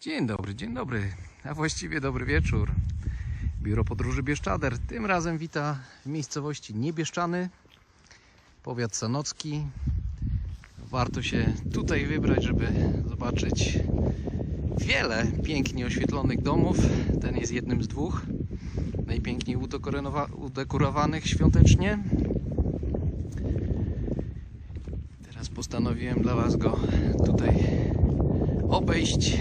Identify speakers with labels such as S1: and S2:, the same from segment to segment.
S1: Dzień dobry, dzień dobry, a właściwie dobry wieczór. Biuro Podróży Bieszczader tym razem wita w miejscowości Niebieszczany, powiat sanocki. Warto się tutaj wybrać, żeby zobaczyć wiele pięknie oświetlonych domów. Ten jest jednym z dwóch najpiękniej udekorowanych świątecznie. Teraz postanowiłem dla Was go tutaj obejść.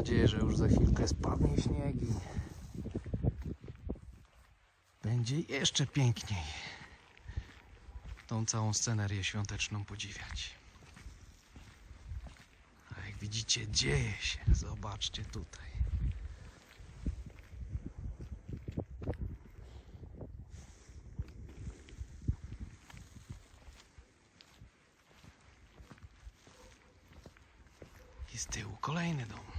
S1: Nadzieję, że już za chwilkę spadnie śnieg i będzie jeszcze piękniej tą całą scenerię świąteczną podziwiać. A jak widzicie, dzieje się. Zobaczcie tutaj. I z tyłu kolejny dom.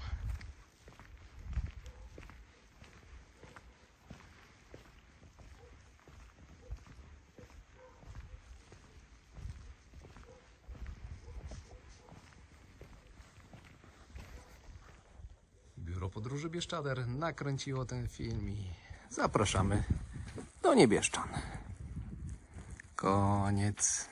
S1: Biuro Podróży Bieszczader nakręciło ten film i zapraszamy do Niebieszczan. Koniec.